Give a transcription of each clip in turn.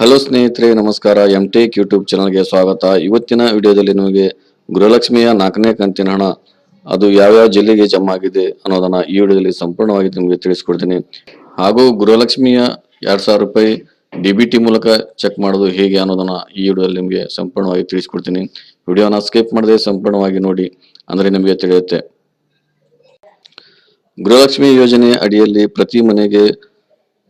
Hello ಸ್ನೇಹಿತರೆ, ನಮಸ್ಕಾರ. M take YouTube ಚಾನಲ್ಗೆ ಸ್ವಾಗತ. ಇವತ್ತಿನ ವಿಡಿಯೋದಲ್ಲಿ ನಿಮಗೆ ಗೃಹಲಕ್ಷ್ಮಿಯ ನಾಲ್ಕನೇ ಕಂತಿನ ಹಣ, ಅದು ಯಾವ್ಯಾವ ಜಿಲ್ಲೆಗೆ ಜಮಾ ಆಗಿದೆ ಅನ್ನೋದನ್ನ ಈ ವಿಡಿಯೋದಲ್ಲಿ ಸಂಪೂರ್ಣವಾಗಿ ನಿಮಗೆ ತಿಳಿಸ್ಕೊಡ್ತೀನಿ. ಹಾಗೂ ಗೃಹಲಕ್ಷ್ಮಿಯ ಎರಡು ಸಾವಿರ ರೂಪಾಯಿ ಡಿ ಬಿ ಟಿ ಮೂಲಕ ಚೆಕ್ ಮಾಡೋದು ಹೇಗೆ ಅನ್ನೋದನ್ನ ಈ ವಿಡಿಯೋದಲ್ಲಿ ನಿಮಗೆ ಸಂಪೂರ್ಣವಾಗಿ ತಿಳಿಸ್ಕೊಡ್ತೀನಿ. ವಿಡಿಯೋನ ಸ್ಕಿಪ್ ಮಾಡದೆ ಸಂಪೂರ್ಣವಾಗಿ ನೋಡಿ, ಅಂದರೆ ನಿಮಗೆ ತಿಳಿಯುತ್ತೆ. ಗೃಹಲಕ್ಷ್ಮಿ ಯೋಜನೆ ಅಡಿಯಲ್ಲಿ ಪ್ರತಿ ಮನೆಗೆ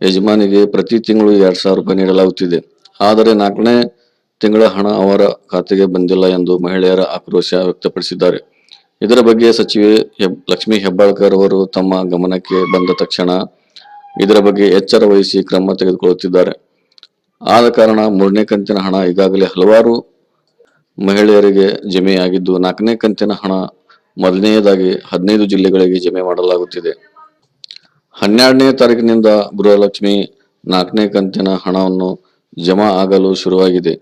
ಯಜಮಾನಿಗೆ ಪ್ರತಿ ತಿಂಗಳು ಎರಡು ಸಾವಿರ ರೂಪಾಯಿ ನೀಡಲಾಗುತ್ತಿದೆ. ಆದರೆ ನಾಲ್ಕನೇ ತಿಂಗಳ ಹಣ ಅವರ ಖಾತೆಗೆ ಬಂದಿಲ್ಲ ಎಂದು ಮಹಿಳೆಯರ ಆಕ್ರೋಶ ವ್ಯಕ್ತಪಡಿಸಿದ್ದಾರೆ. ಇದರ ಬಗ್ಗೆ ಸಚಿವೆ ಲಕ್ಷ್ಮೀ ಹೆಬ್ಬಾಳ್ಕರ್ ಅವರು ತಮ್ಮ ಗಮನಕ್ಕೆ ಬಂದ ತಕ್ಷಣ ಇದರ ಬಗ್ಗೆ ಎಚ್ಚರ ವಹಿಸಿ ಕ್ರಮ ತೆಗೆದುಕೊಳ್ಳುತ್ತಿದ್ದಾರೆ. ಆದ ಕಾರಣ ಮೂರನೇ ಕಂತಿನ ಹಣ ಈಗಾಗಲೇ ಹಲವಾರು ಮಹಿಳೆಯರಿಗೆ ಜಮೆಯಾಗಿದ್ದು, ನಾಲ್ಕನೇ ಕಂತಿನ ಹಣ ಮೊದಲನೆಯದಾಗಿ ಹದಿನೈದು ಜಿಲ್ಲೆಗಳಿಗೆ ಜಮೆ ಮಾಡಲಾಗುತ್ತಿದೆ. ಹನ್ನೆರಡನೇ ತಾರೀಕಿನಿಂದ ಗೃಹಲಕ್ಷ್ಮಿ ನಾಲ್ಕನೇ ಕಂತಿನ ಹಣವನ್ನು ಜಮಾ ಆಗಲು ಶುರುವಾಗಿದೆ.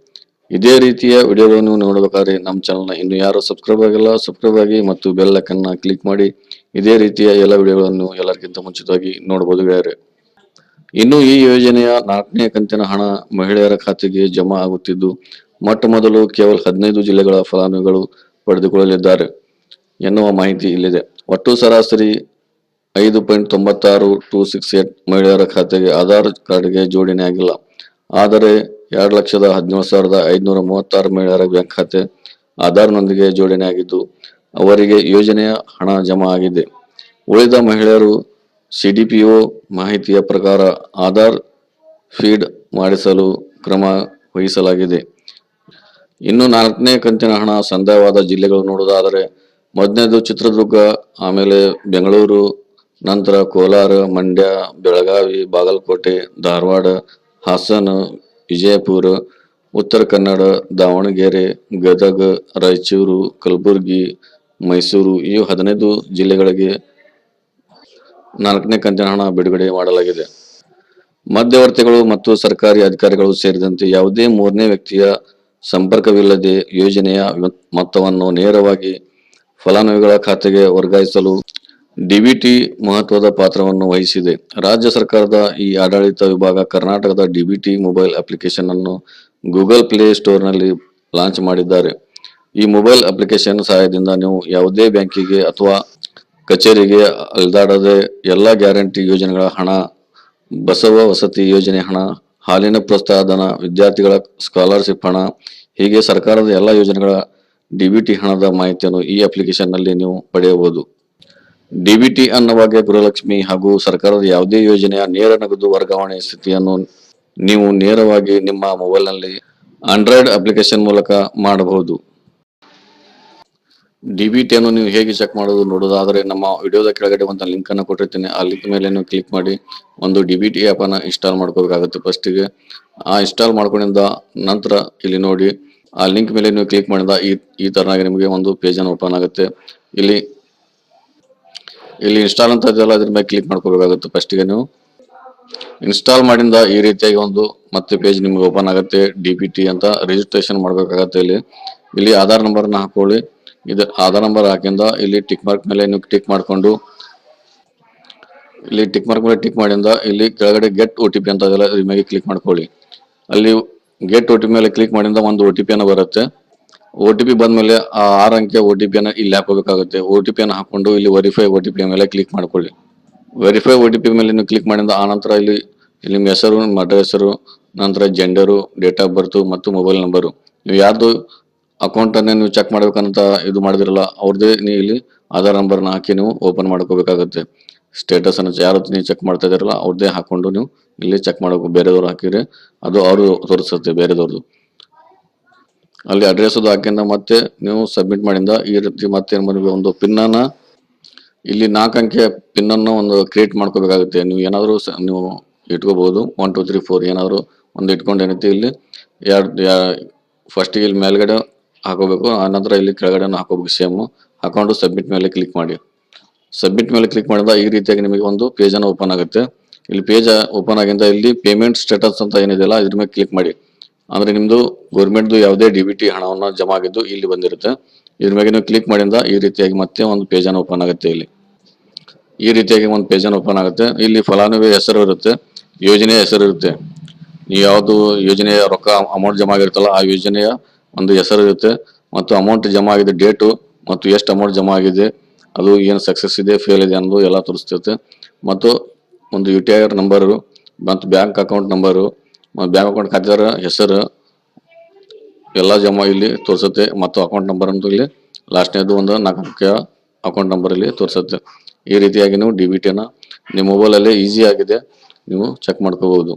ಇದೇ ರೀತಿಯ ವಿಡಿಯೋಗಳನ್ನು ನೋಡಬೇಕಾದ್ರೆ ನಮ್ಮ ಚಾನಲ್ನ ಇನ್ನು ಯಾರು ಸಬ್ಸ್ಕ್ರೈಬ್ ಆಗಿಲ್ಲ, ಸಬ್ಸ್ಕ್ರೈಬ್ ಆಗಿ ಮತ್ತು ಬೆಲ್ ಅನ್ನ ಕ್ಲಿಕ್ ಮಾಡಿ. ಇದೇ ರೀತಿಯ ಎಲ್ಲ ವಿಡಿಯೋಗಳನ್ನು ಎಲ್ಲರಿಗಿಂತ ಮುಂಚಿತವಾಗಿ ನೋಡಬಹುದು ಗೆಳೆಯರೆ. ಇನ್ನು ಈ ಯೋಜನೆಯ ನಾಲ್ಕನೇ ಕಂತಿನ ಹಣ ಮಹಿಳೆಯರ ಖಾತೆಗೆ ಜಮಾ ಆಗುತ್ತಿದ್ದು, ಮೊಟ್ಟ ಮೊದಲು ಕೇವಲ ಹದಿನೈದು ಜಿಲ್ಲೆಗಳ ಫಲಾನುಭವಿಗಳು ಪಡೆದುಕೊಳ್ಳಲಿದ್ದಾರೆ ಎನ್ನುವ ಮಾಹಿತಿ ಇಲ್ಲಿದೆ. ಒಟ್ಟು ಸರಾಸರಿ ಐದು ಪಾಯಿಂಟ್ ತೊಂಬತ್ತಾರು ಟೂ ಸಿಕ್ಸ್ ಏಟ್ ಮಹಿಳೆಯರ ಖಾತೆಗೆ ಆಧಾರ್ ಕಾರ್ಡ್ಗೆ ಜೋಡಣೆ ಆಗಿಲ್ಲ. ಆದರೆ ಎರಡು ಲಕ್ಷದ ಹದಿನೇಳು ಸಾವಿರದ ಐದುನೂರ ಮೂವತ್ತಾರು ಮಹಿಳೆಯರ ಬ್ಯಾಂಕ್ ಖಾತೆ ಆಧಾರ್ನೊಂದಿಗೆ ಜೋಡಣೆ ಆಗಿದ್ದು, ಅವರಿಗೆ ಯೋಜನೆಯ ಹಣ ಜಮಾ ಆಗಿದೆ. ಉಳಿದ ಮಹಿಳೆಯರು ಸಿಡಿಪಿಒ ಮಾಹಿತಿಯ ಪ್ರಕಾರ ಆಧಾರ್ ಫೀಡ್ ಮಾಡಿಸಲು ಕ್ರಮ ವಹಿಸಲಾಗಿದೆ. ಇನ್ನು ನಾಲ್ಕನೇ ಕಂತಿನ ಹಣ ಸಂದಾಯವಾದ ಜಿಲ್ಲೆಗಳು ನೋಡುವುದಾದರೆ, ಮೊದಲನೇದು ಚಿತ್ರದುರ್ಗ, ಆಮೇಲೆ ಬೆಂಗಳೂರು ನಂತರ ಕೋಲಾರ, ಮಂಡ್ಯ, ಬೆಳಗಾವಿ, ಬಾಗಲಕೋಟೆ, ಧಾರವಾಡ, ಹಾಸನ, ವಿಜಯಪುರ, ಉತ್ತರ ಕನ್ನಡ, ದಾವಣಗೆರೆ, ಗದಗ, ರಾಯಚೂರು, ಕಲಬುರಗಿ, ಮೈಸೂರು ಈ ಹದಿನೈದು ಜಿಲ್ಲೆಗಳಿಗೆ ನಾಲ್ಕನೇ ಕಂತಿನ ಹಣ ಬಿಡುಗಡೆ ಮಾಡಲಾಗಿದೆ. ಮಧ್ಯವರ್ತಿಗಳು ಮತ್ತು ಸರ್ಕಾರಿ ಅಧಿಕಾರಿಗಳು ಸೇರಿದಂತೆ ಯಾವುದೇ ಮೂರನೇ ವ್ಯಕ್ತಿಯ ಸಂಪರ್ಕವಿಲ್ಲದೆ ಯೋಜನೆಯ ಮೊತ್- ಮೊತ್ತವನ್ನು ನೇರವಾಗಿ ಫಲಾನುಭವಿಗಳ ಖಾತೆಗೆ ವರ್ಗಾಯಿಸಲು ಡಿಬಿಟಿ ಮಹತ್ವದ ಪಾತ್ರವನ್ನು ವಹಿಸಿದೆ. ರಾಜ್ಯ ಸರ್ಕಾರದ ಈ ಆಡಳಿತ ವಿಭಾಗ ಕರ್ನಾಟಕದ ಡಿಬಿಟಿ ಮೊಬೈಲ್ ಅಪ್ಲಿಕೇಶನ್ ಅನ್ನು ಗೂಗಲ್ ಪ್ಲೇ ಸ್ಟೋರ್ನಲ್ಲಿ ಲಾಂಚ್ ಮಾಡಿದ್ದಾರೆ. ಈ ಮೊಬೈಲ್ ಅಪ್ಲಿಕೇಶನ್ ಸಹಾಯದಿಂದ ನೀವು ಯಾವುದೇ ಬ್ಯಾಂಕಿಗೆ ಅಥವಾ ಕಚೇರಿಗೆ ಅಲ್ದಾಡದೆ ಎಲ್ಲ ಗ್ಯಾರಂಟಿ ಯೋಜನೆಗಳ ಹಣ, ಬಸವ ವಸತಿ ಯೋಜನೆ ಹಣ, ಹಾಲಿನ ಪ್ರೋತ್ಸಾಹಧನ ವಿದ್ಯಾರ್ಥಿಗಳ ಸ್ಕಾಲರ್ಶಿಪ್ ಹಣ, ಹೀಗೆ ಸರ್ಕಾರದ ಎಲ್ಲ ಯೋಜನೆಗಳ ಡಿಬಿಟಿ ಹಣದ ಮಾಹಿತಿಯನ್ನು ಈ ಅಪ್ಲಿಕೇಶನ್ನಲ್ಲಿ ನೀವು ಪಡೆಯಬಹುದು. ಡಿಬಿಟಿ ಅನ್ನುವಾಗೆ ಗೃಹಲಕ್ಷ್ಮಿ ಹಾಗೂ ಸರ್ಕಾರದ ಯಾವುದೇ ಯೋಜನೆಯ ನೇರ ನಗದು ವರ್ಗಾವಣೆ ಸ್ಥಿತಿಯನ್ನು ನೀವು ನೇರವಾಗಿ ನಿಮ್ಮ ಮೊಬೈಲ್ನಲ್ಲಿ ಆಂಡ್ರಾಯ್ಡ್ ಅಪ್ಲಿಕೇಶನ್ ಮೂಲಕ ಮಾಡಬಹುದು. ಡಿಬಿಟಿಯನ್ನು ನೀವು ಹೇಗೆ ಚೆಕ್ ಮಾಡೋದು ನೋಡೋದಾದರೆ ನಮ್ಮ ವಿಡಿಯೋದ ಕೆಳಗಡೆ ಒಂದು ಲಿಂಕ್ ಅನ್ನು ಕೊಟ್ಟಿರ್ತೀನಿ. ಆ ಲಿಂಕ್ ಮೇಲೆ ನೀವು ಕ್ಲಿಕ್ ಮಾಡಿ ಒಂದು ಡಿಬಿಟಿ ಆ್ಯಪ್ ಅನ್ನು ಇನ್ಸ್ಟಾಲ್ ಮಾಡ್ಕೋಬೇಕಾಗುತ್ತೆ ಫಸ್ಟಿಗೆ ಆ ಇನ್ಸ್ಟಾಲ್ ಮಾಡ್ಕೊಂಡಿದ್ದ ನಂತರ ಇಲ್ಲಿ ನೋಡಿ, ಆ ಲಿಂಕ್ ಮೇಲೆ ನೀವು ಕ್ಲಿಕ್ ಮಾಡಿದ ಈ ಈ ತರನಾಗಿ ನಿಮಗೆ ಒಂದು ಪೇಜನ್ನು ಓಪನ್ ಆಗುತ್ತೆ. ಇಲ್ಲಿ ಇಲ್ಲಿ ಇನ್ಸ್ಟಾಲ್ ಅಂತ ಇದೆಯಲ್ಲ ಅದ್ರ ಮೇಲೆ ಕ್ಲಿಕ್ ಮಾಡ್ಕೋಬೇಕಾಗುತ್ತೆ ಫಸ್ಟಿಗೆ ನೀವು. ಇನ್ಸ್ಟಾಲ್ ಮಾಡಿಂದ ಈ ರೀತಿಯಾಗಿ ಒಂದು ಮತ್ತೆ ಪೇಜ್ ನಿಮ್ಗೆ ಓಪನ್ ಆಗುತ್ತೆ ಡಿ ಪಿ ಟಿ ಅಂತ ರಿಜಿಸ್ಟ್ರೇಷನ್ ಮಾಡ್ಬೇಕಾಗತ್ತೆ ಇಲ್ಲಿ. ಇಲ್ಲಿ ಆಧಾರ್ ನಂಬರ್ನ ಹಾಕೊಳ್ಳಿ. ಇದು ಆಧಾರ್ ನಂಬರ್ ಹಾಕಿಂದ ಇಲ್ಲಿ ಟಿಕ್ ಮಾರ್ಕ್ ಮೇಲೆ ನೀವು ಟಿಕ್ ಮಾಡಿಕೊಂಡು, ಇಲ್ಲಿ ಟಿಕ್ ಮಾರ್ಕ್ ಮೇಲೆ ಟಿಕ್ ಮಾಡಿಂದ ಇಲ್ಲಿ ಕೆಳಗಡೆ ಗೆಟ್ ಒ ಟಿ ಪಿ ಅಂತ ಇದೆಲ್ಲ ಮೇಲೆ ಕ್ಲಿಕ್ ಮಾಡ್ಕೊಳ್ಳಿ. ಅಲ್ಲಿ ಗೆಟ್ ಒ ಟಿ ಪಿ ಮೇಲೆ ಕ್ಲಿಕ್ ಮಾಡಿಂದ ಒಂದು ಒ ಟಿ ಪಿ ಅನ್ನ ಬರುತ್ತೆ. ಒ ಟಿ ಪಿ ಬಂದ್ಮೇಲೆ ಆ ಆರು ಅಂಕೆ ಓ ಟಿ ಪಿಯನ್ನು ಇಲ್ಲಿ ಹಾಕೋಬೇಕಾಗುತ್ತೆ ಓ ಟಿ ಪಿಯನ್ನು ಹಾಕೊಂಡು ಇಲ್ಲಿ ವೆರಿಫೈ ಓ ಟಿ ಪಿ ಮೇಲೆ ಕ್ಲಿಕ್ ಮಾಡ್ಕೊಳ್ಳಿ. ವೆರಿಫೈ ಓ ಟಿ ಪಿ ಮೇಲೆ ನೀವು ಕ್ಲಿಕ್ ಮಾಡಿದ ಆನಂತರ ನಂತರ ಇಲ್ಲಿ ಇಲ್ಲಿ ನಿಮ್ಮ ಹೆಸರು ಅಡ್ರೆಸ್ ಹೆಸರು, ನಂತರ ಜೆಂಡರು ಡೇಟ್ ಆಫ್ ಬರ್ತು ಮತ್ತು ಮೊಬೈಲ್ ನಂಬರು ನೀವು ಯಾರ್ದು ಅಕೌಂಟನ್ನೇ ನೀವು ಚೆಕ್ ಮಾಡ್ಬೇಕಂತ ಇದು ಮಾಡಿದಿರಲ್ಲ ಅವ್ರದ್ದೇ ನೀವು ಇಲ್ಲಿ ಆಧಾರ್ ನಂಬರ್ನ ಹಾಕಿ ನೀವು ಓಪನ್ ಮಾಡ್ಕೋಬೇಕಾಗುತ್ತೆ. ಸ್ಟೇಟಸ್ ಅನ್ನು ಯಾರು ನೀವು ಚೆಕ್ ಮಾಡ್ತಾ ಇದ್ದೀರಲ್ಲ ಅವ್ರದ್ದೇ ಹಾಕೊಂಡು ನೀವು ಇಲ್ಲಿ ಚೆಕ್ ಮಾಡಬೇಕು ಬೇರೆದವ್ರು ಹಾಕಿದ್ರೆ ಅದು ಅವರು ತೋರಿಸುತ್ತೆ ಬೇರೆದವ್ರದ್ದು ಅಲ್ಲಿ ಅಡ್ರೆಸ್ ಹಾಕಿಂದ ಮತ್ತೆ ನೀವು ಸಬ್ಮಿಟ್ ಮಾಡಿಂದ ಈ ರೀತಿ ಮತ್ತೆ ಮಾಡಬೇಕು ಒಂದು ಪಿನ್ ಅನ್ನ, ಇಲ್ಲಿ ನಾಲ್ಕು ಅಂಕೆ ಪಿನ್ ಅನ್ನು ಒಂದು ಕ್ರಿಯೇಟ್ ಮಾಡ್ಕೋಬೇಕಾಗುತ್ತೆ. ನೀವು ಏನಾದರೂ ನೀವು ಇಟ್ಕೋಬಹುದು ಒನ್ ಟು ತ್ರೀ ಫೋರ್ ಏನಾದರೂ ಒಂದು ಇಟ್ಕೊಂಡು ಏನೈತಿ ಇಲ್ಲಿ, ಎರಡು ಫಸ್ಟಿಗೆ ಇಲ್ಲಿ ಮೇಲ್ಗಡೆ ಹಾಕೋಬೇಕು ಆನಂತರ ಇಲ್ಲಿ ಕೆಳಗಡೆ ಹಾಕೋಬೇಕು ಸೇಮ್ ಹಾಕೊಂಡು ಸಬ್ಮಿಟ್ ಮೇಲೆ ಕ್ಲಿಕ್ ಮಾಡಿ. ಸಬ್ಮಿಟ್ ಮೇಲೆ ಕ್ಲಿಕ್ ಮಾಡಿದ ಈ ರೀತಿಯಾಗಿ ನಿಮಗೆ ಒಂದು ಪೇಜನ್ನು ಓಪನ್ ಆಗುತ್ತೆ. ಇಲ್ಲಿ ಪೇಜ್ ಓಪನ್ ಆಗಿಂದ ಇಲ್ಲಿ ಪೇಮೆಂಟ್ ಸ್ಟೇಟಸ್ ಅಂತ ಏನಿದೆಯಲ್ಲ ಇದ್ರ ಮೇಲೆ ಕ್ಲಿಕ್ ಮಾಡಿ. ಅಂದ್ರೆ ನಿಮ್ದು ಗೌರ್ಮೆಂಟ್ದು ಯಾವುದೇ ಡಿ ಬಿ ಟಿ ಹಣವನ್ನು ಜಮಾ ಆಗಿದ್ದು ಇಲ್ಲಿ ಬಂದಿರುತ್ತೆ. ಇದ್ರ ಮೇಲೆ ನೀವು ಕ್ಲಿಕ್ ಮಾಡಿಂದ ಈ ರೀತಿಯಾಗಿ ಮತ್ತೆ ಒಂದು ಪೇಜ್ ಅನ್ನು ಓಪನ್ ಆಗುತ್ತೆ ಇಲ್ಲಿ. ಈ ರೀತಿಯಾಗಿ ಒಂದು ಪೇಜ್ ಅನ್ನು ಓಪನ್ ಆಗುತ್ತೆ. ಇಲ್ಲಿ ಫಲಾನುಭವಿ ಹೆಸರು ಇರುತ್ತೆ. ಯೋಜನೆಯ ಹೆಸರು ಇರುತ್ತೆ. ನೀವು ಯಾವುದು ಯೋಜನೆಯ ರೊಕ್ಕ ಅಮೌಂಟ್ ಜಮಾ ಆಗಿರುತ್ತಲ್ಲ ಆ ಯೋಜನೆಯ ಒಂದು ಹೆಸರು ಇರುತ್ತೆ. ಮತ್ತು ಅಮೌಂಟ್ ಜಮಾ ಆಗಿದೆ ಡೇಟು ಮತ್ತು ಎಷ್ಟು ಅಮೌಂಟ್ ಜಮಾ ಆಗಿದೆ ಅದು ಏನು ಸಕ್ಸಸ್ ಇದೆ ಫೇಲ್ ಇದೆ ಅನ್ನೋದು ಎಲ್ಲ ತೋರಿಸ್ತೈತೆ ಮತ್ತು ಒಂದು ಯು ಟಿ ಐ ನಂಬರು ಮತ್ತು ಬ್ಯಾಂಕ್ ಅಕೌಂಟ್ ನಂಬರು ಮತ್ತು ಬ್ಯಾಂಕ್ ಅಕೌಂಟ್ ಖಾತೆದಾರ ಹೆಸರು ಎಲ್ಲ ಜಮಾ ಇಲ್ಲಿ ತೋರಿಸುತ್ತೆ. ಮತ್ತು ಅಕೌಂಟ್ ನಂಬರ್ ಅಂತೂ ಇಲ್ಲಿ ಲಾಸ್ಟ್ನೇದು ಒಂದು ನಾಲ್ಕು ಅಂಕೆಯ ಅಕೌಂಟ್ ನಂಬರ್ ಇಲ್ಲಿ ತೋರಿಸುತ್ತೆ. ಈ ರೀತಿಯಾಗಿ ನೀವು ಡಿ ಬಿ ಟಿಯನ್ನು ನಿಮ್ಮ ಮೊಬೈಲಲ್ಲೇ ಈಸಿ ಆಗಿದೆ. ನೀವು ಚೆಕ್ ಮಾಡ್ಕೋಬಹುದು.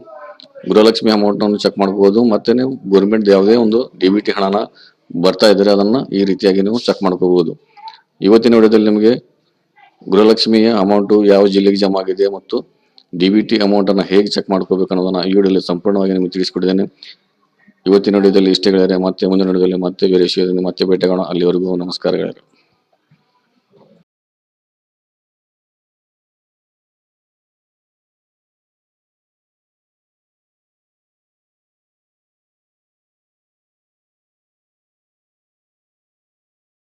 ಗೃಹಲಕ್ಷ್ಮಿ ಅಮೌಂಟನ್ನು ಚೆಕ್ ಮಾಡ್ಕೋಬಹುದು. ಮತ್ತೆ ನೀವು ಗೌರ್ಮೆಂಟ್ ಯಾವುದೇ ಒಂದು ಡಿ ಬಿ ಟಿ ಹಣನ ಬರ್ತಾ ಇದ್ದರೆ ಅದನ್ನು ಈ ರೀತಿಯಾಗಿ ನೀವು ಚೆಕ್ ಮಾಡ್ಕೋಬಹುದು. ಇವತ್ತಿನ ವಿಡಿಯೋದಲ್ಲಿ ನಿಮಗೆ ಗೃಹಲಕ್ಷ್ಮಿಯ ಅಮೌಂಟು ಯಾವ ಜಿಲ್ಲೆಗೆ ಜಮಾ ಆಗಿದೆ ಮತ್ತು ಡಿ ಬಿ ಟಿ ಅಮೌಂಟನ್ನು ಹೇಗೆ ಚೆಕ್ ಮಾಡ್ಕೋಬೇಕು ಅನ್ನೋದನ್ನು ಈ ವಿಡಿಯೋದಲ್ಲಿ ಸಂಪೂರ್ಣವಾಗಿ ನಿಮಗೆ ತಿಳಿಸ್ಕೊಟ್ಟಿದ್ದೇನೆ. ಇವತ್ತಿನ ವಿಡಿಯೋದಲ್ಲಿ ಇಷ್ಟೇ ಗೆಳೆಯರೆ ಮತ್ತೆ ಮುಂದಿನ ವಿಡಿಯೋದಲ್ಲಿ ಮತ್ತೆ ಬೇರೆ ವಿಷಯದಿಂದ ಮತ್ತೆ ಭೇಟಿಯಾಗೋಣ ಅಲ್ಲಿವರೆಗೂ ನಮಸ್ಕಾರಗಳು.